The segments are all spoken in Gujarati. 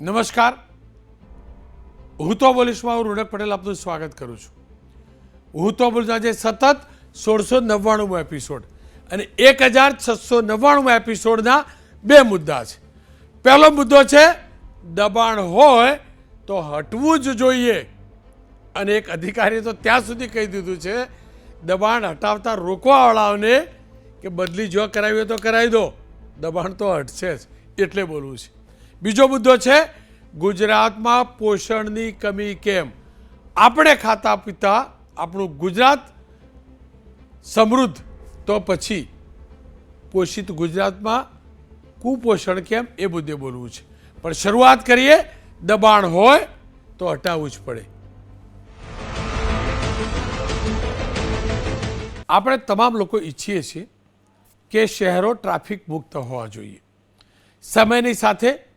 નમસ્કાર. હું તો બોલીશમાં હું રોનક પટેલ આપનું સ્વાગત કરું છું. હું તો બોલીશ આજે સતત સોળસો નવ્વાણુંમાં એપિસોડ અને એક હજાર છસો નવ્વાણુંમાં એપિસોડના બે મુદ્દા છે. પહેલો મુદ્દો છે, દબાણ હોય તો હટવું જ જોઈએ. અને એક અધિકારીએ તો ત્યાં સુધી કહી દીધું છે, દબાણ હટાવતા રોકવાવાળાઓને કે બદલી જો કરાવી હોય તો કરાવી દો. દબાણ તો હટશે જ, એટલે બોલવું છે. બીજો મુદ્દો છે, ગુજરાતમાં પોષણની કમી કેમ? આપણે ખાતા પીતા આપણું ગુજરાત સમૃદ્ધ. તો પછી પોષિત ગુજરાતમાં કુપોષણ કેમ? એ મુદ્દે બોલવું છે. પણ શરૂઆત કરીએ, દબાણ હોય તો હટાવવું જ પડે. આપણે તમામ લોકો ઈચ્છીએ છીએ કે શહેરો ટ્રાફિક મુક્ત હોવા જોઈએ. સમયની સાથે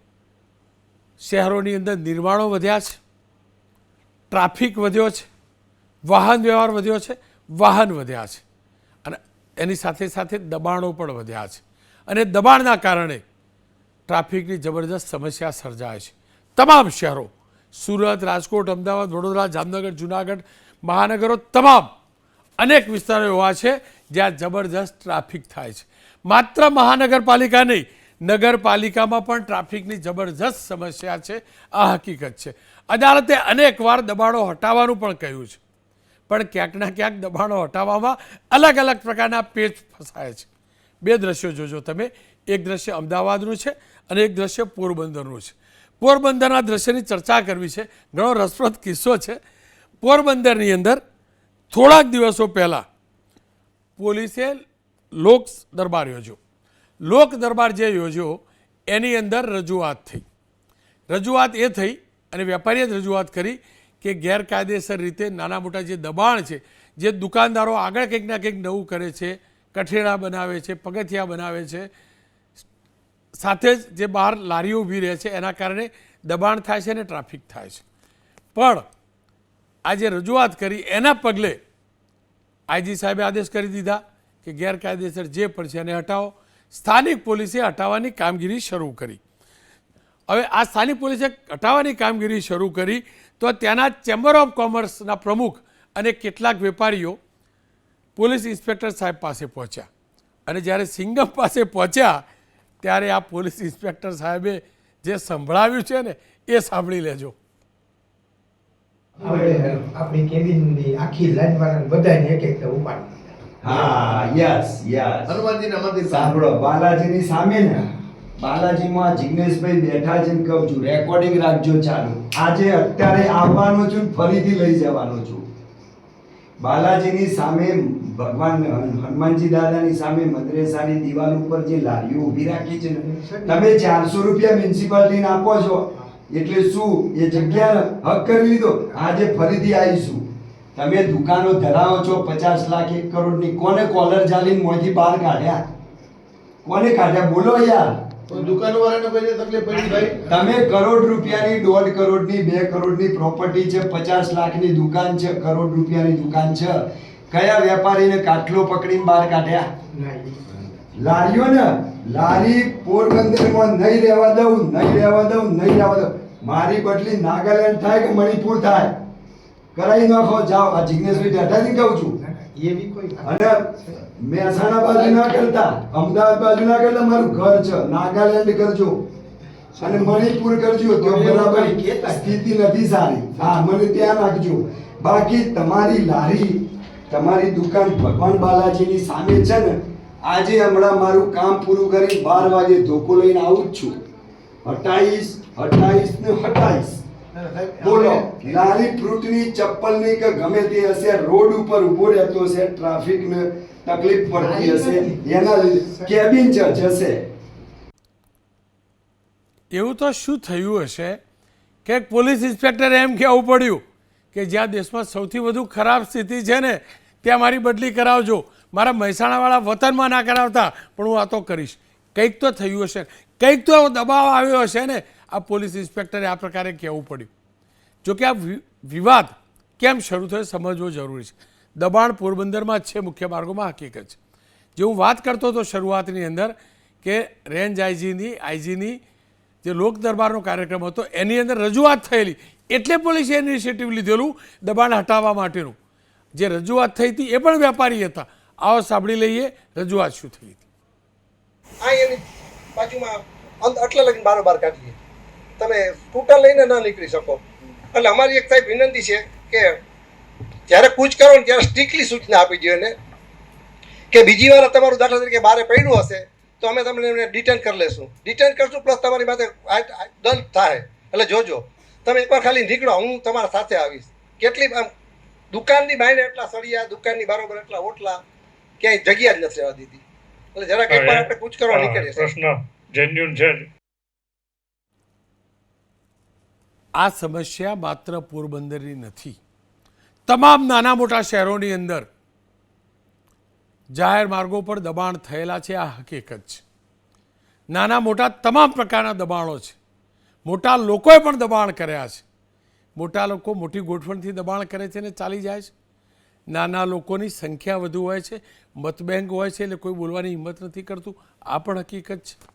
શહેરોની અંદર નિર્માણો વધ્યા છે, ટ્રાફિક વધ્યો છે, વાહન વ્યવહાર વધ્યો છે, વાહન વધ્યા છે. અને એની સાથે સાથે દબાણો પણ વધ્યા છે. અને દબાણના કારણે ટ્રાફિકની જબરદસ્ત સમસ્યા સર્જાય છે. તમામ શહેરો, સુરત, રાજકોટ, અમદાવાદ, વડોદરા, જામનગર, જુનાગઢ, મહાનગરો તમામ અનેક વિસ્તારો એવા છે જ્યાં જબરજસ્ત ટ્રાફિક થાય છે. માત્ર મહાનગરપાલિકા નહીં નગરપાલિકામાં પણ ટ્રાફિકની જબરજસ્ત સમસ્યા છે. આ હકીકત છે. અદાલતે અનેકવાર દબાણો હટાવવાનું પણ કહ્યું છે. પણ ક્યાંકના ક્યાંક દબાણો હટાવવામાં અલગ અલગ પ્રકારના પેચ ફસાય છે. બે દ્રશ્યો જોજો તમે. એક દ્રશ્ય અમદાવાદનું છે અને એક દ્રશ્ય પોરબંદરનું છે. પોરબંદરના દ્રશ્યની ચર્ચા કરવી છે. ઘણો રસપ્રદ કિસ્સો છે. પોરબંદરની અંદર થોડાક દિવસો પહેલાં પોલીસે લોક દરબાર યોજ્યો. લોક દરબાર જે યોજ્યો, એની અંદર રજૂઆત થઈ. રજૂઆત એ થઈ અને વેપારીએ જ રજૂઆત કરી કે ગેરકાયદેસર રીતે નાના મોટા જે દબાણ છે, જે દુકાનદારો આગળ કંઈક ના કંઈક નવું કરે છે, કઠેડા બનાવે છે, પગથિયા બનાવે છે, સાથે જ જે બહાર લારીઓ ઊભી રહે છે, એના કારણે દબાણ થાય છે અને ટ્રાફિક થાય છે. પણ આજે રજૂઆત કરી, એના પગલે આઈજી સાહેબે આદેશ કરી દીધા કે ગેરકાયદેસર જે પણ છે એને હટાવો. સ્થાનિક પોલીસે હટાવવાની કામગીરી શરૂ કરી. હવે આ સ્થાનિક પોલીસે હટાવવાની કામગીરી શરૂ કરી તો ત્યાંના ચેમ્બર ઓફ કોમર્સના પ્રમુખ અને કેટલાક વેપારીઓ પોલીસ ઇન્સ્પેક્ટર સાહેબ પાસે પહોંચ્યા. અને જ્યારે સિંગમ પાસે પહોંચ્યા, ત્યારે આ પોલીસ ઇન્સ્પેક્ટર સાહેબે જે સંભળાવ્યું છે ને, એ સાંભળી લેજો. આપણે કેબિનની આખી લાઈન વાળા બધાને એક એક ઉપાડી હા યસ યસ હનુમાનજીના મંદિર સાંભળો બાલાજીની સામે ને બાલાજીમાં જિગ્નેશભાઈ બેઠા છે ને કહું છું રેકોર્ડિંગ રાખજો ચાલુ. આજે અત્યારે આવવાનો છું ફરીથી લઈ જવાનો છું. બાલાજીની સામે ભગવાન હનુમાનજી દાદાની સામે મદ્રેસાની દિવાલ ઉપર જે લારીઓ ઊભી રાખી છે ને તમે ચારસો રૂપિયા મ્યુનિસિપાલિટીને આપો છો. એટલે શું એ જગ્યા હક કરી લીધો? આજે ફરીથી આવીશું. તમે દુકાનો ધરાવો છો પચાસ લાખ એક કરોડની કોને કોલર ચાલીને મોંથી બહાર કાઢ્યા? કોને કાઢ્યા? બોલો યાર. તો દુકાનવાળાને કોઈને તકલીફ પડી ભાઈ? તમે કરોડ રૂપિયાની દોઢ કરોડની બે કરોડની પ્રોપર્ટી છે પચાસ લાખની દુકાન છે કરોડ રૂપિયાની દુકાન છે. કયા વેપારીને કાટલો પકડીને બહાર કાઢ્યા? લારીઓ ને લારી પોરબંદરમાં નહીં રહેવા દઉં નહીં રહેવા દઉં નહીં રહેવા દઉં. મારી બદલી નાગાલેન્ડ થાય કે મણિપુર થાય? કરાવી નાખો જાઓ. આ જિગ્નેશભાઈ ટાટાથી કહું છું. એવી કોઈ અને મહેસાણા બાજુ ના કરતા અમદાવાદ બાજુ ના કરતા મારું ઘર છે નાગાલેન્ડ કરજો. અને મણિપુર કરજો તો બરાબર સ્થિતિ નથી સારી. હા મને ત્યાં રાખજો. બાકી તમારી લારી તમારી દુકાન ભગવાન બાલાજીની સામે છે ને આજે હમણાં મારું કામ પૂરું કરી બાર વાગે ધોકો લઈને આવું જ છું. હટાઈશ હટાઈશ ને સાહેબ, બોલો. લાલી લારી ફ્રૂટની ચપ્પલની કે ગમે તે હશે રોડ ઉપર ઊભો રહેતો હશે ટ્રાફિકને તકલીફ પડતી હશે એના લીધે કેબિન છે હશે. એવું તો શું થયું હશે કે પોલીસ ઇન્સ્પેક્ટરે એમ કહેવું પડ્યું કે જ્યાં દેશમાં સૌથી વધુ ખરાબ સ્થિતિ છે ને ત્યાં મારી બદલી કરાવજો. મારા મહેસાણાવાળા વતનમાં ના કરાવતા પણ હું આ તો કરીશ. કંઈક તો થયું હશે. કંઈક તો દબાવ આવ્યો હશે ને આ પોલીસ ઇન્સ્પેક્ટરે આ પ્રકારે કહેવું પડ્યું. જોકે આ વિવાદ કેમ શરૂ થયો સમજવો જરૂરી છે. દબાણ પોરબંદરમાં જ છે, મુખ્ય માર્ગોમાં હકીકત છે. જે હું વાત કરતો હતો શરૂઆતની અંદર કે રેન્જ આઈજીની આઈજીની જે લોક દરબારનો કાર્યક્રમ હતો, એની અંદર રજૂઆત થયેલી. એટલે પોલીસે ઇનિશિયેટિવ લીધેલું દબાણ હટાવવા માટેનું. જે રજૂઆત થઈ હતી એ પણ વેપારી હતા. આવો સાંભળી લઈએ, રજૂઆત શું થઈ હતી. આ એની બાજુમાં એટલે લગીને બારોબાર કાઢીએ. તમે સ્કૂટર લઈને ન નીકળી શકો. એટલે અમારી એક સાહેબ વિનંતી છે કે જ્યારે કૂચ કરો ને ત્યારે સ્ટ્રિક્ટલી સૂચના આપી દો એને કે બીજી વાર તમારું દાખલા તરીકે બારે પડ્યું હશે તો અમે તમને એમને ડિટેન કરી લેશું. ડિટેન કરશું પ્લસ તમારી માથે દંડ થાય. એટલે જોજો તમે એકવાર ખાલી નીકળો હું તમારા સાથે આવીશ. કેટલી આમ દુકાનની બાયને એટલા સળિયા દુકાનની બારોબર એટલા ઓટલા ક્યાંય જગ્યા જ નથી રહેવા દીધી. એટલે જરાક એકવાર આપણે કૂચ કરવા નીકળીએ પ્રશ્ન જેન્યુન છે જ. આ સમસ્યા માત્ર પોરબંદરની નથી. તમામ નાના મોટા શહેરોની અંદર જાહેર માર્ગો પર દબાણ થયેલા છે, આ હકીકત છે. નાના મોટા તમામ પ્રકારના દબાણો છે. મોટા લોકોએ પણ દબાણ કર્યા છે. મોટા લોકો મોટી ગોઠવણથી દબાણ કરે છે ને ચાલી જાય છે. નાના લોકોની સંખ્યા વધુ હોય છે, મતબેંક હોય છે એટલે કોઈ બોલવાની હિંમત નથી કરતું. આ પણ હકીકત છે.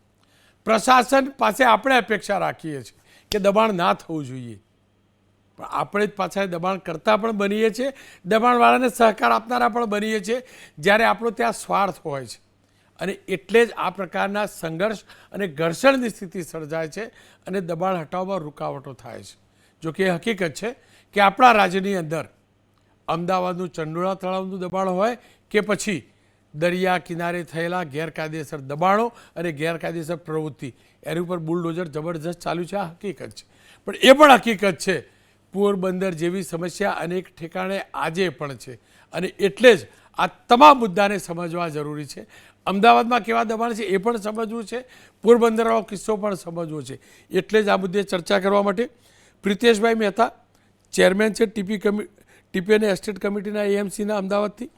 પ્રશાસન પાસે આપણે અપેક્ષા રાખીએ છીએ. કે દબાણ ના થવું જોઈએ. પણ આપણે જ પાછા દબાણ કરતા પણ બનીએ છીએ, દબાણવાળાને સહકાર આપનારા પણ બનીએ છીએ, જ્યારે આપણો ત્યાં સ્વાર્થ હોય છે. અને એટલે જ આ પ્રકારના સંઘર્ષ અને ઘર્ષણની સ્થિતિ સર્જાય છે અને દબાણ હટાવવામાં રૂકાવટો થાય છે. જો કે હકીકત છે કે આપણા રાજ્યની અંદર અમદાવાદનું ચંડોળા તળાવનું દબાણ હોય કે પછી દરિયા કિનારે થયેલા ગેરકાયદેસર દબાણો અને ગેરકાયદેસર પ્રવૃત્તિ. એની ઉપર બુલડોઝર જબરજસ્ત ચાલુ છે. આ હકીકત છે. પણ એ પણ હકીકત છે. પોરબંદર જેવી સમસ્યા અનેક ઠેકાણે આજે પણ છે. અને એટલે જ આ તમામ મુદ્દાને સમજવા જરૂરી છે. અમદાવાદમાં કેવા દબાણ છે એ પણ સમજવું છે. પોરબંદરનો કિસ્સો પણ સમજવો છે. એટલે જ આ મુદ્દે ચર્ચા કરવા માટે પ્રિતેશભાઈ મહેતા, ચેરમેન છે ટીપી કમિ, ટીપી અને એસ્ટેટ કમિટીના એએમસીના અમદાવાદથી.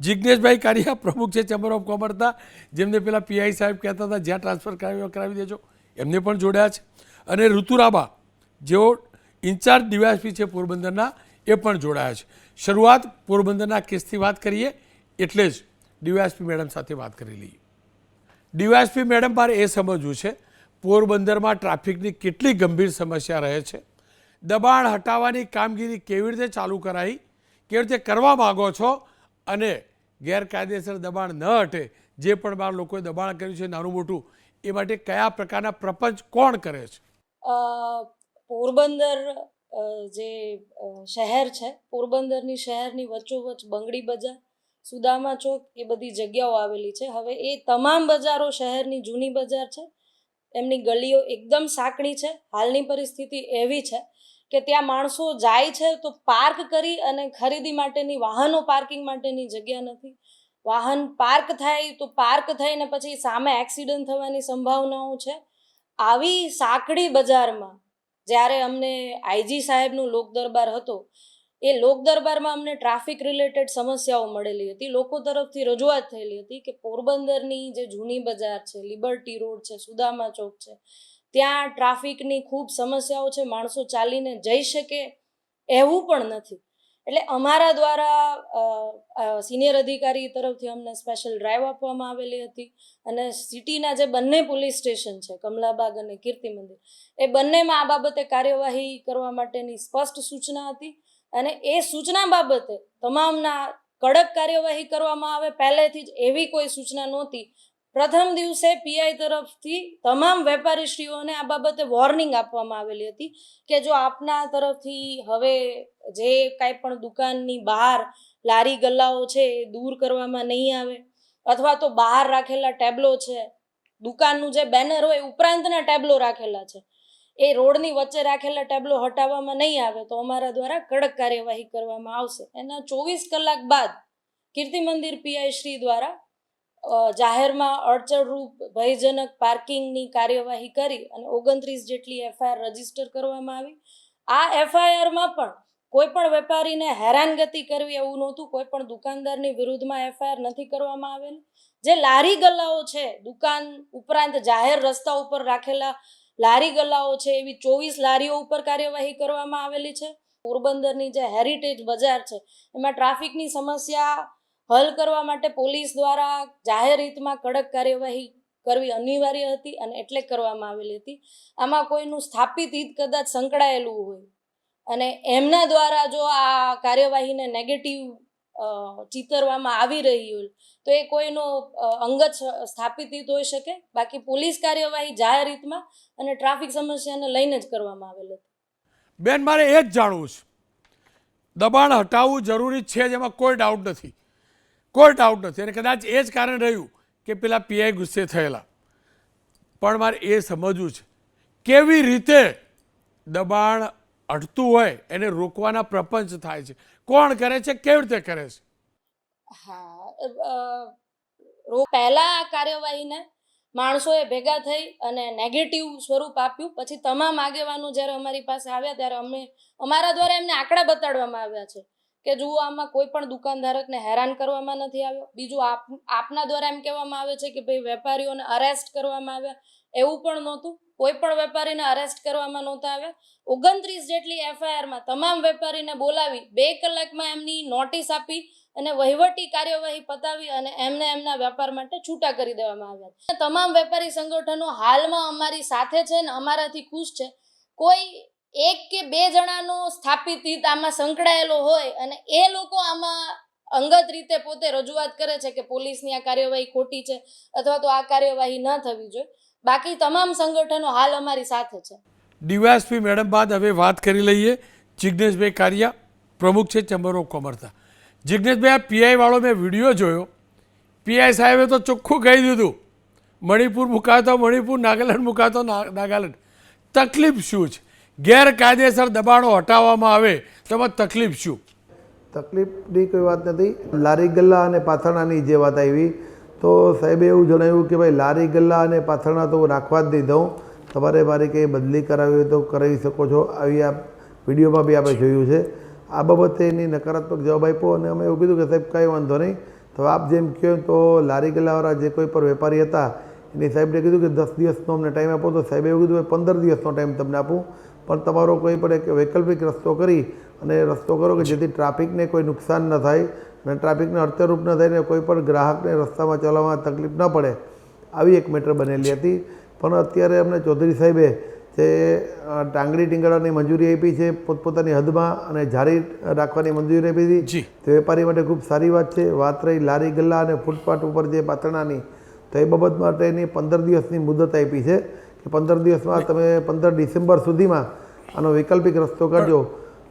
જિજ્ઞેશભાઈ કારિયા પ્રમુખ છે ચેમ્બર ઓફ કોમર્સના જેમને પેલા પીઆઈ સાહેબ કહેતા હતા, જ્યાં ટ્રાન્સફર કરાવી કરાવી દેજો. એમને પણ જોડ્યા છે. અને ઋતુરાબા, જેઓ ઇન્ચાર્જ ડીવાયસપી છે પોરબંદરના, એ પણ જોડાયા છે. શરૂઆત પોરબંદરના કેસથી વાત કરીએ, એટલે જ ડીવાયસપી મેડમ સાથે વાત કરી લઈએ. ડીવાયસપી મેડમ મારે એ સમજવું છે, પોરબંદરમાં ટ્રાફિકની કેટલી ગંભીર સમસ્યા રહે છે? દબાણ હટાવવાની કામગીરી કેવી રીતે ચાલુ કરાઈ? કેવી રીતે કરવા માગો છો? અને ગેરકાયદેસર દબાણ ન હટે, જે પણ બાર લોકોએ દબાણ કર્યું છે, નાનું મોટું, એ માટે કયા પ્રકારના પ્રપંચ કોણ કરે છે? પોરબંદર જે શહેર છે, પોરબંદરની શહેરની વચ્ચોવચ્ચ બંગડી બજાર, સુદામા ચોક, એ બધી જગ્યાઓ આવેલી છે. હવે એ તમામ બજારો શહેરની જૂની બજાર છે. એમની ગલીઓ એકદમ સાંકડી છે. હાલની પરિસ્થિતિ એવી છે કે ત્યાં માણસો જાય છે તો પાર્ક કરી અને ખરીદી માટેની વાહનો પાર્કિંગ માટેની જગ્યા નથી. વાહન પાર્ક થાય તો પાર્ક થઈને પછી સામે એક્સિડન્ટ થવાની સંભાવનાઓ છે. આવી સાંકડી બજારમાં જ્યારે અમને આઈજી સાહેબનું લોક દરબાર હતો, એ લોક દરબારમાં અમને ટ્રાફિક રિલેટેડ સમસ્યાઓ મળેલી હતી. લોકો તરફથી રજૂઆત થયેલી હતી કે પોરબંદરની જે જૂની બજાર છે, લિબર્ટી રોડ છે, સુદામા ચોક છે ત્યાં ટ્રાફિકની ખૂબ સમસ્યાઓ છે, માણસો ચાલીને જઈ શકે એવું પણ નથી. એટલે અમારા દ્વારા સિનિયર અધિકારી તરફથી અમને સ્પેશિયલ ડ્રાઈવ આપવામાં આવેલી હતી અને સિટીના જે બંને પોલીસ સ્ટેશન છે, કમલાબાગ અને કીર્તિ મંદિર, એ બંનેમાં આ બાબતે કાર્યવાહી કરવા માટેની સ્પષ્ટ સૂચના હતી અને એ સૂચના બાબતે તમામના કડક કાર્યવાહી કરવામાં આવે. પહેલેથી જ એવી કોઈ સૂચના નહોતી પ્રથમ દિવસે પીઆઈ તરફથી તમામ વેપારીશ્રીઓને આ બાબતે વોર્નિંગ આપવામાં આવેલી હતી કે જો આપના તરફથી હવે જે કાંઈ પણ દુકાનની બહાર લારી ગલ્લાઓ છે એ દૂર કરવામાં નહીં આવે અથવા તો બહાર રાખેલા ટેબલો છે, દુકાનનું જે બેનર હોય ઉપરાંતના ટેબલો રાખેલા છે, એ રોડની વચ્ચે રાખેલા ટેબલો હટાવવામાં નહીં આવે તો અમારા દ્વારા કડક કાર્યવાહી કરવામાં આવશે. એના ચોવીસ કલાક બાદ કીર્તિ મંદિર પીઆઈ શ્રી દ્વારા જાહેરમાં અડચણરૂપ ભયજનક પાર્કિંગની કાર્યવાહી કરી અને ઓગણત્રીસ જેટલી એફઆઈઆર રજિસ્ટર કરવામાં આવી. આ એફઆઈઆરમાં પણ કોઈ પણ વેપારીને હેરાનગતિ કરવી એવું નહોતું. કોઈ પણ દુકાનદારની વિરુદ્ધમાં એફઆઈઆર નથી કરવામાં આવેલી. જે લારી ગલ્લાઓ છે, દુકાન ઉપરાંત જાહેર રસ્તા ઉપર રાખેલા લારી ગલ્લાઓ છે, એવી ચોવીસ લારીઓ ઉપર કાર્યવાહી કરવામાં આવેલી છે. પોરબંદરની જે હેરિટેજ બજાર છે, એમાં ટ્રાફિકની સમસ્યા હલ કરવા માટે પોલીસ દ્વારા જાહેર હિતમાં કડક કાર્યવાહી કરવી અનિવાર્ય હતી અને એટલે કરવામાં આવેલી હતી. આમાં કોઈનું સ્થાપિત હિત કદાચ સંકળાયેલું હોય. અને એમના દ્વારા જો આ કાર્યવાહીને નેગેટિવ ચિતરવામાં આવી રહી હોય, તો એ કોઈનો અંગત સ્થાપિત હિત હોઈ શકે. બાકી પોલીસ કાર્યવાહી જાહેર હિતમાં અને ટ્રાફિક સમસ્યાને લઈને જ કરવામાં આવેલ હતી. બેન, મારે એ જ જાણવું છે. દબાણ હટાવવું જરૂરી છે જેમાં કોઈ ડાઉટ નથી. કોઈ આઉટ નથી. અને કદાચ એ જ કારણ રહ્યું કે પેલા પીઆઈ ગુસ્સે થયેલા. પણ મારે એ સમજવું છે. કેવી રીતે દબાણ અટતું હોય એને રોકવાના પ્રપંચ થાય છે. કોણ કરે છે? કેવી રીતે કરે છે? હા પહેલા આ કાર્યવાહીને માણસોએ ભેગા થઈ અને નેગેટિવ સ્વરૂપ આપ્યું. પછી તમામ આગેવાનો જ્યારે અમારી પાસે આવ્યા ત્યારે અમે અમારા દ્વારા એમને આંકડા બતાડવામાં આવ્યા છે. કે જુઓ આમાં કોઈ પણ દુકાનધારકને હેરાન કરવામાં નથી આવ્યો. બીજું આપ, આપના દ્વારા એમ કહેવામાં આવે છે કે ભાઈ વેપારીઓને અરેસ્ટ કરવામાં આવ્યા. એવું પણ નહોતું. કોઈ પણ વેપારીને અરેસ્ટ કરવામાં નહોતા આવ્યા. ઓગણત્રીસ જેટલી એફઆઈઆરમાં તમામ વેપારીને બોલાવી, બે કલાકમાં એમની નોટિસ આપી અને વહીવટી કાર્યવાહી પતાવી અને એમને એમના વેપાર માટે છૂટા કરી દેવામાં આવ્યા. તમામ વેપારી સંગઠનો હાલમાં અમારી સાથે છે ને અમારાથી ખુશ છે. કોઈ એક કે બે જણાનો સ્થાપિત હિત આમાં સંકળાયેલો હોય અને એ લોકો આમાં અંગત રીતે પોતે રજૂઆત કરે છે કે પોલીસની આ કાર્યવાહી ખોટી છે અથવા તો આ કાર્યવાહી ન થવી જોઈએ. બાકી તમામ સંગઠનો હાલ અમારી સાથે છે. ડીવાયએસપી મેડમ બાદ હવે વાત કરી લઈએ. જિજ્ઞેશભાઈ કારિયા, પ્રમુખ છે ચેમ્બર ઓફ કોમર્સના જિજ્ઞેશભાઈ આ પીઆઈ વાળો મેં વીડિયો જોયો. પીઆઈ સાહેબે તો ચોખ્ખું કહી દીધું. મણિપુર મુકાતો, મણિપુર નાગાલેન્ડ મુકાતો નાગાલેન્ડ. તકલીફ શું છે? ગેરકાયદેસર દબાણો હટાવવામાં આવે તો એમાં તકલીફ શું? તકલીફની કોઈ વાત નથી. લારી ગલ્લા અને પાથરણાની જે વાત આવી, તો સાહેબે એવું જણાવ્યું કે ભાઈ લારી ગલ્લા અને પાથરણા તો હું રાખવા જ નહીં દઉં. તમારે મારી કંઈ બદલી કરાવી હોય તો કરાવી શકો છો. આવી આ વિડીયોમાં બી આપણે જોયું છે. આ બાબતે એની નકારાત્મક જવાબ આપ્યો અને અમે એવું કીધું કે સાહેબ, કાંઈ વાંધો નહીં. તો આપ જેમ કહો તો લારી ગલ્લાવાળા જે કોઈ પણ વેપારી હતા, એની સાહેબને કીધું કે દસ દિવસનો અમને ટાઈમ આપો. તો સાહેબે એવું કીધું, પંદર દિવસનો ટાઈમ તમને આપું. પણ તમારો કોઈ પણ એક વૈકલ્પિક રસ્તો કરી અને રસ્તો કરો કે જેથી ટ્રાફિકને કોઈ નુકસાન ન થાય અને ટ્રાફિકને અડતરરૂપ ન થાય ને કોઈ પણ ગ્રાહકને રસ્તામાં ચલાવવામાં તકલીફ ન પડે આવી એક મેટર બનેલી હતી. પણ અત્યારે અમને ચૌધરી સાહેબે જે ટાંગડી ટીંગાડાની મંજૂરી આપી છે પોતપોતાની હદમાં અને જારી રાખવાની મંજૂરી આપી હતી તે વેપારી માટે ખૂબ સારી વાત છે. વાત રહી લારી ગલ્લા અને ફૂટપાથ ઉપર જે પાતળાની તો એ બાબત માટેની પંદર દિવસની મુદત આપી છે. કે પંદર દિવસમાં તમે પંદર ડિસેમ્બર સુધીમાં આનો વૈકલ્પિક રસ્તો કાઢજો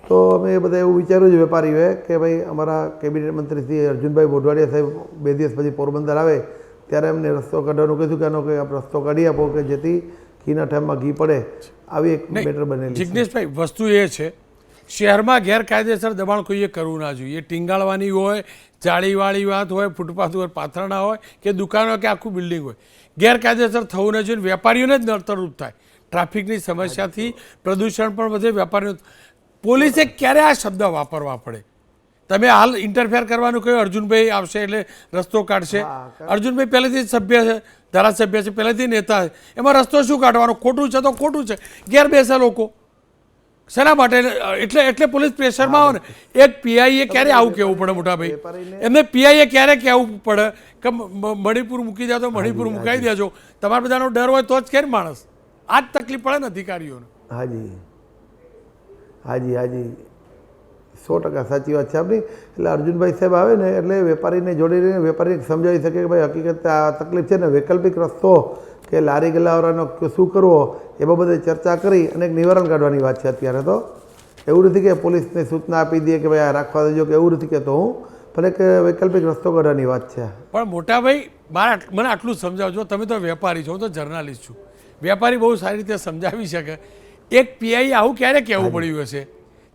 તો અમે બધા એવું વિચાર્યું છે વેપારીઓએ કે ભાઈ અમારા કેબિનેટ મંત્રી શ્રી અર્જુનભાઈ બોઢવાડિયા સાહેબ બે દિવસ પછી પોરબંદર આવે ત્યારે એમને રસ્તો કાઢવાનું કીધું કે આનો કંઈ આપ રસ્તો કાઢી આપો કે જેથી ઘીના ટાઈમમાં ઘી પડે. આવી એક બેટર બનેલી જિજ્ઞેશભાઈ વસ્તુ એ છે શહેરમાં ગેરકાયદેસર દબાણ કોઈએ કરવું ના જોઈએ. ટીંગાળવાની હોય જાળીવાળી વાત હોય ફૂટપાથ ઉપર પાથરણા હોય કે દુકાનો કે આખું બિલ્ડિંગ હોય. ગેરકાયદેસર થવું ન જોઈએ વેપારીઓને જ નડતરરૂપ થાય. ટ્રાફિકની સમસ્યાથી પ્રદૂષણ પણ વધે વેપારીઓ પોલીસે ક્યારે આ શબ્દ વાપરવા પડે? તમે હાલ ઇન્ટરફેર કરવાનું કહ્યું અર્જુનભાઈ આવશે એટલે રસ્તો કાઢશે. અર્જુનભાઈ પહેલેથી જ સભ્ય છે ધારાસભ્ય છે પહેલેથી નેતા છે. એમાં રસ્તો શું કાઢવાનો? ખોટું છે તો ખોટું છે. ઘેર બેસે લોકો. શેના માટે? એટલે એટલે પોલીસ પ્રેશરમાં આવે ને. એક પીઆઈએ ક્યારે આવું કહેવું પડે મોટા ભાઈ? એમને પીઆઈએ ક્યારે કહેવું પડે? કે મણિપુર મૂકી દેજો તો મણિપુર મુકાઈ દેજો. તમારા બધાનો ડર હોય તો જ કેમ માણસ? આ જ તકલીફ પડે ને અધિકારીઓને. હાજી. હાજી હાજી. સો ટકા સાચી વાત છે આપણી એટલે અર્જુનભાઈ સાહેબ આવે ને એટલે વેપારીને જોડી રહીને વેપારીને સમજાવી શકે કે ભાઈ હકીકત આ તકલીફ છે ને વૈકલ્પિક રસ્તો કે લારી ગલાવરાનો શું કરવો એ બાબતે ચર્ચા કરી અને એક નિવારણ કાઢવાની વાત છે અત્યારે તો. એવું નથી કે પોલીસને સૂચના આપી દઈએ કે ભાઈ આ રાખવા દેજો કે એવું નથી કહેતો હું પણ એક વૈકલ્પિક રસ્તો કાઢવાની વાત છે. પણ મોટાભાઈ મારે મને આટલું જ સમજાવજો. તમે તો વેપારી છો હું તો જર્નાલિસ્ટ છું. વેપારી બહુ સારી રીતે સમજાવી શકે. એક પીઆઈ આવું ક્યારે કહેવું પડ્યું હશે?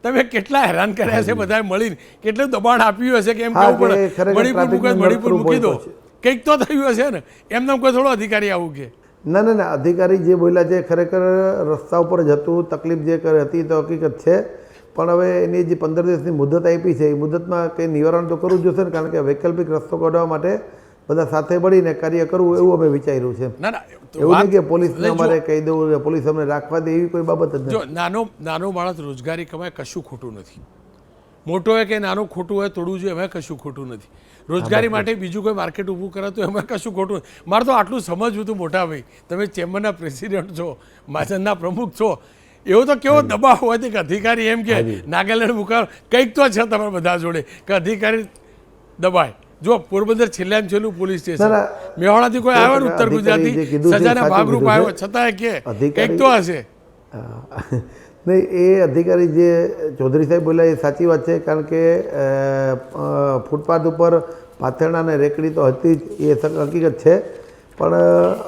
તમે કેટલા હેરાન કર્યા છે બધા મળીને? કેટલું દબાણ આપ્યું હશે કે એમ હા, કહેવું પડે? મણિપુર મૂકે મણિપુર મૂકી દો. કંઈક તો થયું હશે ને. એમને કોઈ થોડો અધિકારી આવું કે? ના ના ના અધિકારી જે બોલ્યા છે ખરેખર રસ્તા ઉપર જતું તકલીફ જે કરે હતી તો હકીકત છે. પણ હવે એની જે પંદર દિવસની મુદત આપી છે એ મુદતમાં કંઈ નિવારણ તો કરવું જ જોશે ને કારણ કે વૈકલ્પિક રસ્તો કાઢવા માટે બધા સાથે મળીને કાર્ય કરવું એવું અમે વિચાર્યું છે. ના ના તો એવું નહીં કે પોલીસને અમારે કહી દેવું પોલીસ અમને રાખવા દે એવી કોઈ બાબત જ નથી. જો નાનો નાનો માણસ રોજગારી કમાય કશું ખોટું નથી. મોટો હોય કે નાનું ખોટું હોય તોડવું જોઈએ એમાં કશું ખોટું નથી. રોજગારી માટે બીજું કોઈ માર્કેટ ઊભું કરે તો એમાં કશું ખોટું. મારે તો આટલું સમજવું હતું મોટા ભાઈ. તમે ચેમ્બરના પ્રેસિડેન્ટ છો માજનના પ્રમુખ છો. એવો તો કેવો દબાવ હોય કે અધિકારી એમ કે નાગાલેન્ડ મુકાવ કંઈક તો છે તમારા બધા જોડે કે અધિકારી દબાય. જો પોરબંદર છેલ્લા ને છેલ્લું પોલીસ સ્ટેશન. મેવાડાથી કોઈ આવે ને ઉત્તર ગુજરાતી સજાના ભાગરૂપ આવ્યો. છતાંય કે કંઈક તો હશે. નહીં, એ અધિકારી જે ચૌધરી સાહેબ બોલ્યા, એ સાચી વાત છે, કારણ કે ફૂટપાથ ઉપર પાથરણા અને રેકડી તો હતી જ, એ હકીકત છે. પણ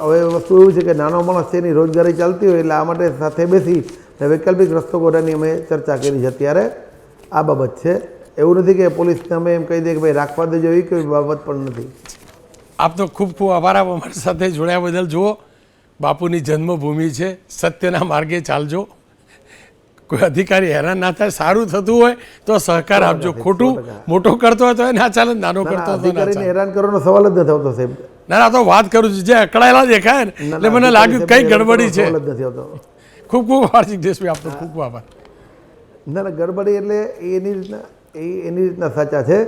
હવે વસ્તુ એવું છે કે નાનો માણસ છે એની રોજગારી ચાલતી હોય, એટલે આ માટે સાથે બેસી અને વૈકલ્પિક રસ્તો ગોઠવવાની અમે ચર્ચા કરી છે અત્યારે. આ બાબત છે. એવું નથી કે પોલીસને અમે એમ કહી દઈએ કે ભાઈ રાખવા દેજો એવી કોઈ બાબત પણ નથી. આપનો ખૂબ ખૂબ આભાર. આપ અમારી સાથે જોડ્યા બદલ જુઓ. બાપુની જન્મભૂમિ છે. સત્યના માર્ગે ચાલજો. કોઈ અધિકારી હેરાન ના થાય સારું થતું હોય તો સહકાર આપજો. ખોટું મોટો કરતો હોય તો એ ના ચાલે નાનો કરતો હોય તો હેરાન કરવાનો સવાલ જ નથી આવતો સાહેબ. ના ના તો વાત કરું છું. જે અકળાયેલા દેખાય ને એટલે મને લાગ્યું કઈ ગડબડી છે. ખૂબ ખૂબ હાર્દિક દેશભાઈ આપનો ખૂબ ખૂબ આભાર. ના ના ગડબડી એટલે એની રીતના એ એની રીતના સાચા છે.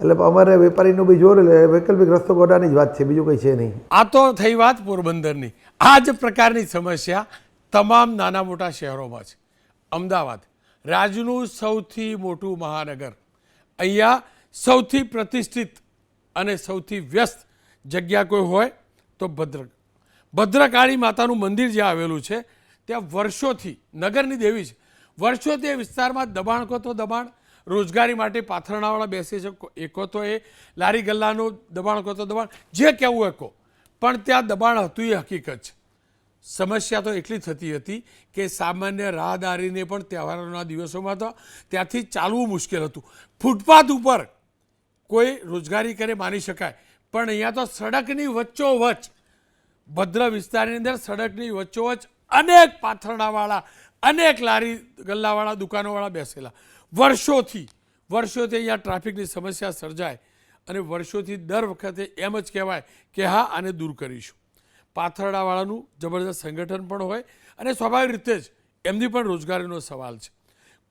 એટલે અમારે વેપારીનું બી જોર એટલે વૈકલ્પિક રસ્તો ગોડાની જ વાત છે બીજું કંઈ છે નહીં. આ તો થઈ વાત પોરબંદરની. આ જ પ્રકારની સમસ્યા તમામ નાના મોટા શહેરોમાં છે. અમદાવાદ. રાજ્યનું સૌથી મોટું મહાનગર. અહીંયા સૌથી પ્રતિષ્ઠિત અને સૌથી વ્યસ્ત જગ્યા કોઈ હોય તો ભદ્રક. ભદ્રકાળી માતાનું મંદિર જે આવેલું છે, ત્યાં વર્ષોથી, નગરની દેવી છે. વર્ષોથી એ વિસ્તારમાં દબાણ કહો તો દબાણ, રોજગારી માટે પાથરણાવાળા બેસે છે એકો તો એ લારી ગલ્લાનું દબાણ કહો તો દબાણ, જે કહેવું એ કહો પણ ત્યાં દબાણ હતું એ હકીકત છે. સમસ્યા તો એટલી થતી હતી કે સામાન્ય રાહદારીને પણ તહેવારોના દિવસોમાં તો ત્યાંથી ચાલવું મુશ્કેલ હતું. ફૂટપાથ ઉપર કોઈ રોજગારી કરે માની શકાય, પણ અહીંયા તો સડકની વચ્ચોવચ્ચ, ભદ્ર વિસ્તારની અંદર સડકની વચ્ચોવચ્ચ અનેક પાથરણાવાળા અનેક લારી ગલ્લાવાળા દુકાનોવાળા બેસેલા. વર્ષોથી વર્ષોથી અહીંયા ટ્રાફિકની સમસ્યા સર્જાય અને વર્ષોથી દર વખતે એમ જ કહેવાય કે હા, આને દૂર કરીશું. પાથરણાવાળાનું જબરદસ્ત સંગઠન પણ હોય અને સ્વાભાવિક રીતે જ એમની પણ રોજગારીનો સવાલ છે.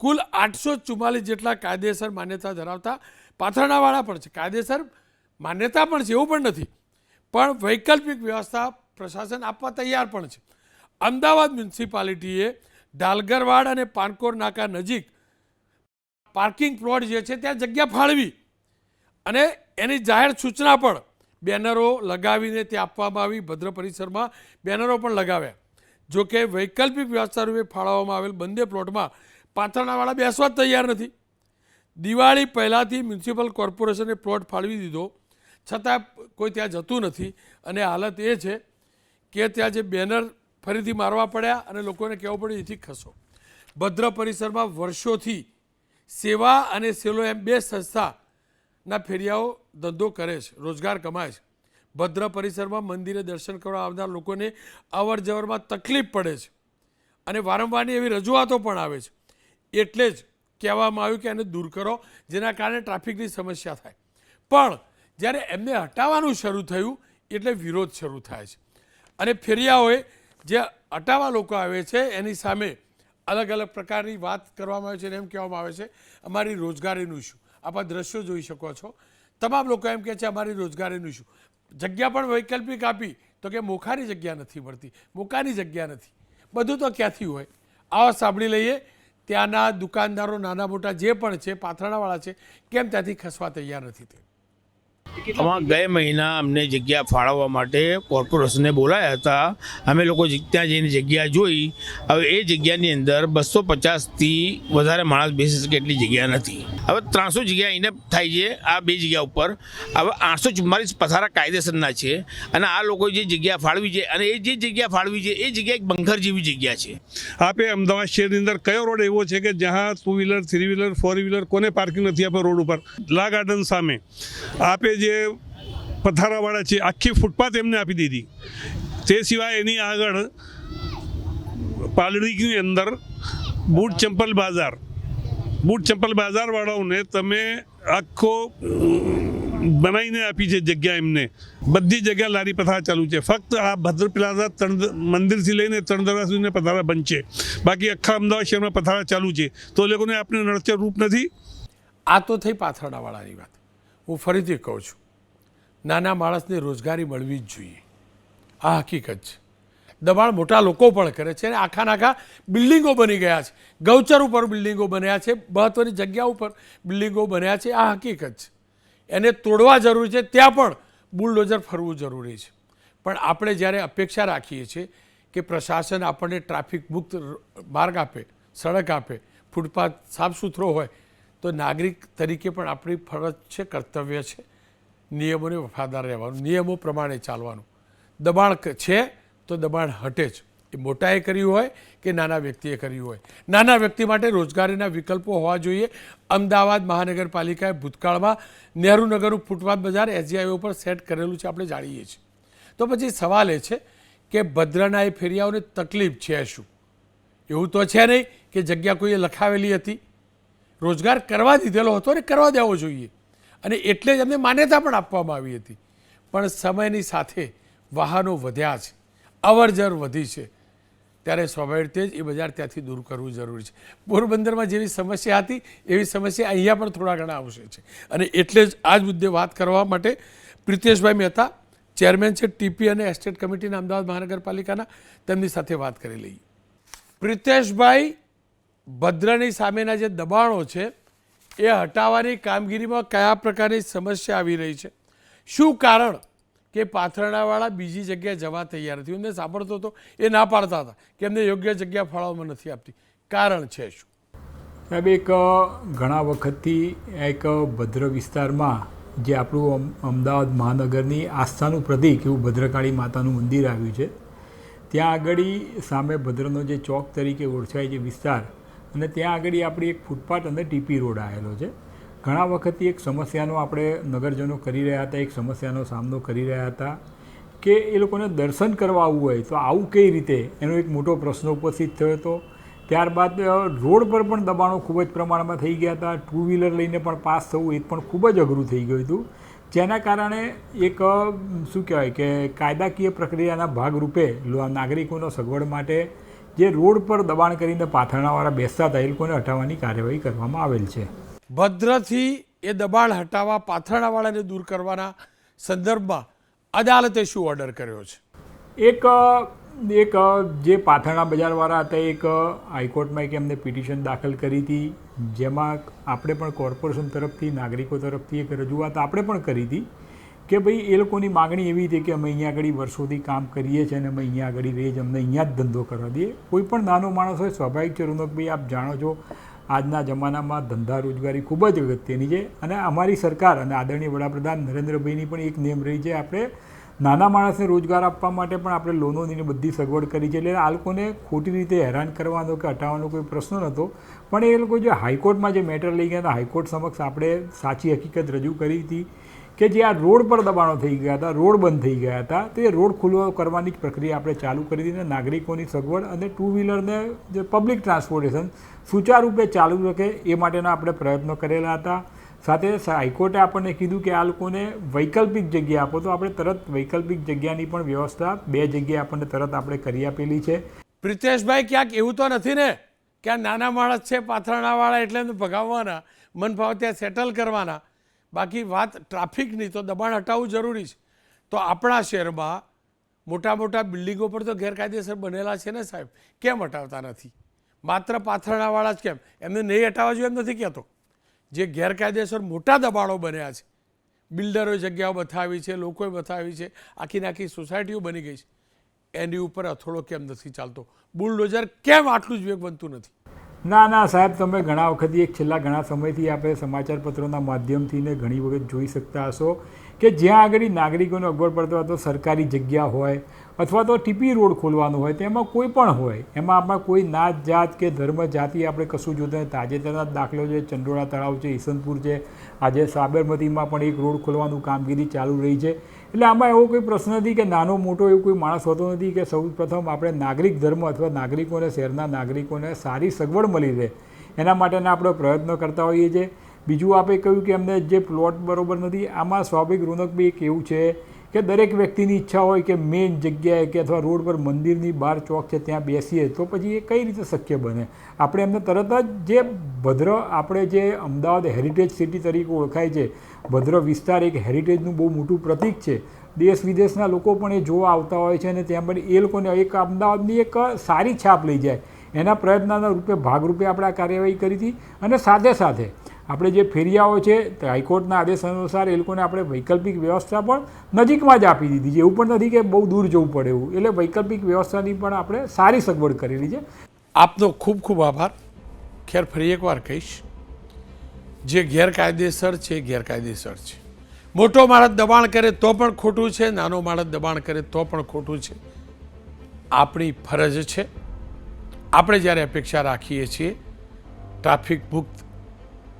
કુલ આઠસો ચુમ્માલીસ જેટલા કાયદેસર માન્યતા ધરાવતા પાથરણાવાળા પણ છે. કાયદેસર માન્યતા પણ છે એવું પણ નથી. પણ વૈકલ્પિક વ્યવસ્થા પ્રશાસન આપવા તૈયાર પણ છે. અમદાવાદ મ્યુનિસિપાલિટીએ ડાલગરવાડ અને પાનકોર નાકા નજીક પાર્કિંગ પ્લોટ જે છે, ત્યાં જગ્યા ફાળવી અને એની જાહેર સૂચના પણ બેનરો લગાવીને તે આપવામાં આવી ભદ્ર પરિસરમાં બેનરો પણ લગાવ્યા. જો કે વૈકલ્પિક વ્યવસ્થા રૂપે ફાળવવામાં આવેલ બંને પ્લોટમાં પાથરણાવાળા બેસવા તૈયાર નથી. દિવાળી પહેલાંથી મ્યુનિસિપલ કોર્પોરેશને પ્લોટ ફાળવી દીધો. છતાં કોઈ ત્યાં જતું નથી અને હાલત એ છે કે ત્યાં જે બેનર ફરીથી મારવા પડ્યા અને લોકોને કહેવું પડ્યું એથી ખસો. ભદ્ર પરિસરમાં વર્ષોથી સેવા અને સેલો એમ બે સંસ્થાના ફેરિયાઓ ધંધો કરે છે, રોજગાર કમાય છે. ભદ્ર પરિસરમાં મંદિરે દર્શન કરવા આવનાર લોકોને અવર જવરમાં તકલીફ પડે છે. અને વારંવારની એવી રજૂઆતો પણ આવે છે. એટલે જ કહેવામાં આવ્યું કે એને દૂર કરો, જેના કારણે ટ્રાફિકની સમસ્યા થાય. પણ જ્યારે એમને હટાવવાનું શરૂ થયું, એટલે વિરોધ શરૂ થાય છે. અને ફેરિયાઓએ જે હટાવવા લોકો આવે છે, એની સામે અલગ અલગ પ્રકારની વાત કરવામાં આવે છે અને એમ કહેવામાં આવે છે, અમારી રોજગારીનું ઇસ્યુ આપ આ દ્રશ્યો જોઈ શકો છો. તમામ લોકો એમ કહે છે, અમારી રોજગારીનું શું જગ્યા પણ વૈકલ્પિક આપી, તો કે મોખાની જગ્યા નથી મળતી, મોકાની જગ્યા નથી. બધું તો ક્યાંથી હોય? આવા સાંભળી લઈએ. ત્યાંના દુકાનદારો નાના મોટા જે પણ છે પાથરણાવાળા છે, કેમ ત્યાંથી ખસવા તૈયાર નથી તે આમાં ગયા મહિના અમને જગ્યા ફાળવવા માટે કોર્પોરેશને બોલાયા હતા. અમે લોકો ત્યાં જઈને જગ્યા જોઈ. હવે એ જગ્યાની અંદર બસો પચાસથી વધારે માણસ બેસી શકે એટલી જગ્યા નથી. હવે ત્રણસો જગ્યા એને થાય છે આ બે જગ્યા ઉપર. હવે આઠસો ચુમ્માલીસ પથારા કાયદેસરના છે અને આ લોકો જે જગ્યા ફાળવી છે અને એ જે જગ્યા ફાળવી છે એ જગ્યા એક બંખર જેવી જગ્યા છે. આપે અમદાવાદ શહેરની અંદર કયો રોડ એવો છે કે જ્યાં two wheeler three wheeler four wheeler કોને પાર્કિંગ નથી આપે રોડ ઉપર? લા ગાર્ડન સામે. આપે જે પથારાવાળા છે, આખી ફૂટપાથ એમને આપી દીધી. તે સિવાય એની આગળ પાલડીની અંદર બૂટ ચંપલ બાજાર. બૂટ ચંપલ બાજારવાળાઓને તમે આખો બનાવીને આપી છે જગ્યા એમને. બધી જગ્યા લારી પથારા ચાલુ છે. ફક્ત આ ભદ્ર પ્લાઝા ત્રણ મંદિરથી લઈને ત્રણ દરવાજા સુધીને પથારા છે. બાકી આખા અમદાવાદ શહેરમાં પથારા ચાલુ છે. તો લોકોને આપણે નડતર રૂપ નથી. આ તો થઈ પાથરડાવાળાની વાત. હું ફરીથી કહું છું, નાના માણસને રોજગારી મળવી જ જોઈએ. આ હકીકત છે. દબાણ મોટા લોકો પણ કરે છે અને આખા નાખા બિલ્ડિંગો બની ગયા છે. ગૌચર ઉપર બિલ્ડિંગો બન્યા છે મહત્ત્વની જગ્યા ઉપર બિલ્ડિંગો બન્યા છે. આ હકીકત છે. એને તોડવા જરૂરી છે, ત્યાં પણ બુલડોઝર ફરવું જરૂરી છે. પણ આપણે જ્યારે અપેક્ષા રાખીએ છીએ કે પ્રશાસન આપણને ટ્રાફિક મુક્ત માર્ગ આપે, સડક આપે, ફૂટપાથ સાફ સુથરો હોય તો નાગરિક તરીકે પણ આપણી ફરજ છે, કર્તવ્ય છે, નિયમોને વફાદાર રહેવાનું, નિયમો પ્રમાણે ચાલવાનું. દબાણ છે, તો દબાણ હટે જ. એ મોટાએ કર્યું હોય કે નાના વ્યક્તિએ કર્યું હોય. નાના વ્યક્તિ માટે રોજગારીના વિકલ્પો હોવા જોઈએ. અમદાવાદ મહાનગરપાલિકાએ ભૂતકાળમાં નહેરુનગરનું ફૂટપાથ બજાર એસજીઆઈ ઉપર સેટ કરેલું છે, આપણે જાણીએ છીએ. તો પછી સવાલ એ છે કે ભદ્રના એ ફેરિયાઓને તકલીફ છે શું? એવું તો છે નહીં કે જગ્યા કોઈએ લખાવેલી હતી? રોજગાર કરવા દીધેલો હતો અને કરવા દેવો જોઈએ. અને એટલે જ એમને માન્યતા પણ આપવામાં આવી હતી. પણ સમયની સાથે વાહનો વધ્યા છે. અવરજર વધી છે. ત્યારે સ્વાભાવિક રીતે જ એ બજાર ત્યાંથી દૂર કરવું જરૂરી છે. પોરબંદરમાં જેવી સમસ્યા હતી, એવી સમસ્યા અહીંયા પણ થોડા ઘણા આવશે છે. અને એટલે જ આ જ મુદ્દે વાત કરવા માટે પ્રિતેશભાઈ મહેતા, ચેરમેન છે ટીપી અને એસ્ટેટ કમિટીના અમદાવાદ મહાનગરપાલિકાના, તેમની સાથે વાત કરી લઈએ. પ્રિતેશભાઈ ભદ્રની સામેના જે દબાણો છે, એ હટાવવાની કામગીરીમાં કયા પ્રકારની સમસ્યા આવી રહી છે? શું કારણ કે પાથરણાવાળા બીજી જગ્યાએ જવા તૈયાર નથી? એમને સાંભળતો હતો, એ ના પાડતા હતા કે એમને યોગ્ય જગ્યા ફાળવવામાં નથી આપતી. કારણ છે શું? સાહેબ, એક ઘણા વખતથી એક ભદ્ર વિસ્તારમાં જે આપણું અમ- અમદાવાદ મહાનગરની આસ્થાનું પ્રતીક એવું ભદ્રકાળી માતાનું મંદિર આવ્યું છે. ત્યાં આગળ સામે ભદ્રનો જે ચોક તરીકે ઓળખાય છે વિસ્તાર અને ત્યાં આગળ આપણી એક ફૂટપાથ અને ટીપી રોડ આવેલો છે. ઘણા વખતથી એક સમસ્યાનો આપણે નગરજનો કરી રહ્યા હતા, એક સમસ્યાનો સામનો કરી રહ્યા હતા કે એ લોકોને દર્શન કરવા આવવું હોય તો આવું કઈ રીતે? એનો એક મોટો પ્રશ્ન ઉપસ્થિત થયો હતો. ત્યારબાદ રોડ પર પણ દબાણો ખૂબ જ પ્રમાણમાં થઈ ગયા હતા. ટુ વ્હીલર લઈને પણ પાસ થવું એ પણ ખૂબ જ અઘરું થઈ ગયું હતું. જેના કારણે એક શું કહેવાય કે કાયદાકીય પ્રક્રિયાના ભાગરૂપે નાગરિકોનો સગવડ માટે જે રોડ પર દબાણ કરીને પાથરણાવાળા બેસતા હતા એ લોકોને હટાવવાની કાર્યવાહી કરવામાં આવેલ છે. ભદ્રથી એ દબાણ હટાવવા પાથરણાવાળાને દૂર કરવાના સંદર્ભમાં અદાલતે શું ઓર્ડર કર્યો છે? એક એક જે પાથરણા બજારવાળા હતા એક હાઈકોર્ટમાં એક એમને પિટિશન દાખલ કરી હતી જેમાં આપણે પણ કોર્પોરેશન તરફથી નાગરિકો તરફથી એક રજૂઆત આપણે પણ કરી હતી. કે ભાઈ એ લોકોની માગણી એવી હતી કે અમે અહીંયા આગળ વર્ષોથી કામ કરીએ છીએ અને અમે અહીંયા આગળ રહીએ છીએ, અમને અહીંયા જ ધંધો કરવા દઈએ. કોઈ પણ નાનો માણસ હોય, સ્વાભાવિક છે રોનકભાઈ આપ જાણો છો, આજના જમાનામાં ધંધા રોજગારી ખૂબ જ અગત્યની છે અને અમારી સરકાર અને આદરણીય વડાપ્રધાન નરેન્દ્રભાઈની પણ એક નેમ રહી છે. આપણે નાના માણસને રોજગાર આપવા માટે પણ આપણે લોનોની બધી સગવડ કરી છે. એટલે આ લોકોને ખોટી રીતે હેરાન કરવાનો કે હટાવવાનો કોઈ પ્રશ્ન નહોતો. પણ એ લોકો જે હાઈકોર્ટમાં જે મેટર લઈ ગયા હતા, હાઈકોર્ટ સમક્ષ આપણે સાચી હકીકત રજૂ કરી હતી કે જે આ રોડ પર દબાણો થઈ ગયા હતા, રોડ બંધ થઈ ગયા હતા, તો રોડ ખુલ્લો કરવાની જ પ્રક્રિયા આપણે ચાલુ કરી દીધી નાગરિકોની સગવડ અને ટુ વ્હીલરને જે પબ્લિક ટ્રાન્સપોર્ટેશન સુચારુરૂપે ચાલુ રખે એ માટેના આપણે પ્રયત્નો કરેલા હતા. સાથે હાઈકોર્ટે આપણને કીધું કે આ લોકોને વૈકલ્પિક જગ્યા આપો, તો આપણે તરત વૈકલ્પિક જગ્યાની પણ વ્યવસ્થા બે જગ્યાએ આપણને તરત આપણે કરી આપેલી છે. પ્રિતેશભાઈ, ક્યાંક એવું તો નથી ને કે આ નાના માણસ છે પાથરણાવાળા એટલે ભગાવવાના મન ભાવ ત્યાં સેટલ કરવાના. બાકી વાત ટ્રાફિકની, તો દબાણ હટાવવું જરૂરી છે. તો આપણા શહેરમાં મોટા મોટા બિલ્ડિંગો પર તો ગેરકાયદેસર બનેલા છે ને સાહેબ? કેમ હટાવતા નથી? માત્ર પાથરણાવાળા જ કેમ? એમને નહીં હટાવવા જોઈએ એમ નથી કહેતો. જે ગેરકાયદેસર મોટા દબાણો બન્યા છે, બિલ્ડરોએ જગ્યાઓ બતાવી છે, લોકોએ બતાવી છે આખી આખી સોસાયટીઓ બની ગઈ છે. એની ઉપર અથોડો કેમ નથી ચાલતો? બુલડોઝર કેમ આટલું જ વેગ બનતું નથી? ના ના, સાહેબ, તમે ઘણા વખતથી એક છેલ્લા ઘણા સમયથી આપણે સમાચારપત્રોના માધ્યમથી ને ઘણી વખત જોઈ શકતા હશો કે જ્યાં આગળ નાગરિકોને અગવડ પડતો હોય તો સરકારી જગ્યા હોય અથવા તો ટીપી રોડ ખોલવાનો હોય, તેમાં કોઈ પણ હોય, એમાં આપણા કોઈ નાત જાત કે ધર્મ જાતિ આપણે કશું જોતા તાજેતરના દાખલો છે, ચંડોળા તળાવ છે, ઈસનપુર છે, આજે સાબરમતીમાં પણ એક રોડ ખોલવાનું કામગીરી ચાલુ રહી છે. એટલે આમાં એવો કોઈ પ્રશ્ન નથી કે નાનો મોટો એવું કોઈ માણસ હોતો નથી કે સૌ પ્રથમ આપણે નાગરિક ધર્મ અથવા નાગરિકોને શહેરના નાગરિકોને સારી સગવડ મળી રહે. એના માટેના આપણે પ્રયત્નો કરતા હોઈએ છીએ. બીજું આપણે કહ્યું કે એમને જે પ્લોટ બરોબર નથી, આમાં સ્વાભાવિક રોનકભાઈ એક એવું છે કે દરેક વ્યક્તિની ઈચ્છા હોય કે મેઇન જગ્યાએ કે અથવા રોડ પર મંદિરની બહાર ચોક છે ત્યાં બેસીએ, તો પછી એ કઈ રીતે શક્ય બને? આપણે એમને તરત જ જે ભદ્ર આપણે જે અમદાવાદ હેરિટેજ સિટી તરીકે ઓળખાય છે ભદ્ર વિસ્તાર એક હેરિટેજનું બહુ મોટું પ્રતીક છે. દેશ વિદેશના લોકો પણ એ જોવા આવતા હોય છે અને ત્યાં પણ એ લોકોને એક અમદાવાદની એક સારી છાપ લઈ જાય. એના પ્રયત્નના રૂપે ભાગરૂપે આપણે આ કાર્યવાહી કરી હતી અને સાથે સાથે આપણે જે ફેરિયાઓ છે હાઈકોર્ટના આદેશ અનુસાર એ લોકોને આપણે વૈકલ્પિક વ્યવસ્થા પણ નજીકમાં જ આપી દીધી છે. એવું પણ નથી કે બહુ દૂર જવું પડે એવું. એટલે વૈકલ્પિક વ્યવસ્થાની પણ આપણે સારી સગવડ કરેલી છે. આપનો ખૂબ ખૂબ આભાર. ખેર ફરી એકવાર કહીશ. જે ગેરકાયદેસર છે, એ ગેરકાયદેસર છે. મોટો માણસ દબાણ કરે તો પણ ખોટું છે, નાનો માણસ દબાણ કરે તો પણ ખોટું છે. આપણી ફરજ છે. આપણે જ્યારે અપેક્ષા રાખીએ છીએ, ટ્રાફિક મુક્ત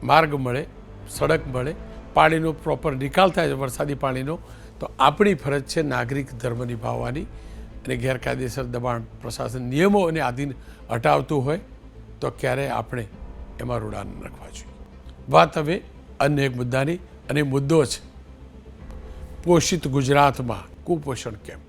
માર્ગ મળે, સડક મળે, પાણીનો પ્રોપર નિકાલ થાય છે વરસાદી પાણીનો, તો આપણી ફરજ છે નાગરિક ધર્મ નિભાવવાની અને ગેરકાયદેસર દબાણ પ્રશાસન નિયમો અને આધીન હટાવતું હોય, તો ક્યારેય આપણે એમાં રૂડાન રાખવા જોઈએ. વાત હવે અન્ય એક મુદ્દાની અને મુદ્દો છે પોષિત ગુજરાતમાં કુપોષણ કેમ?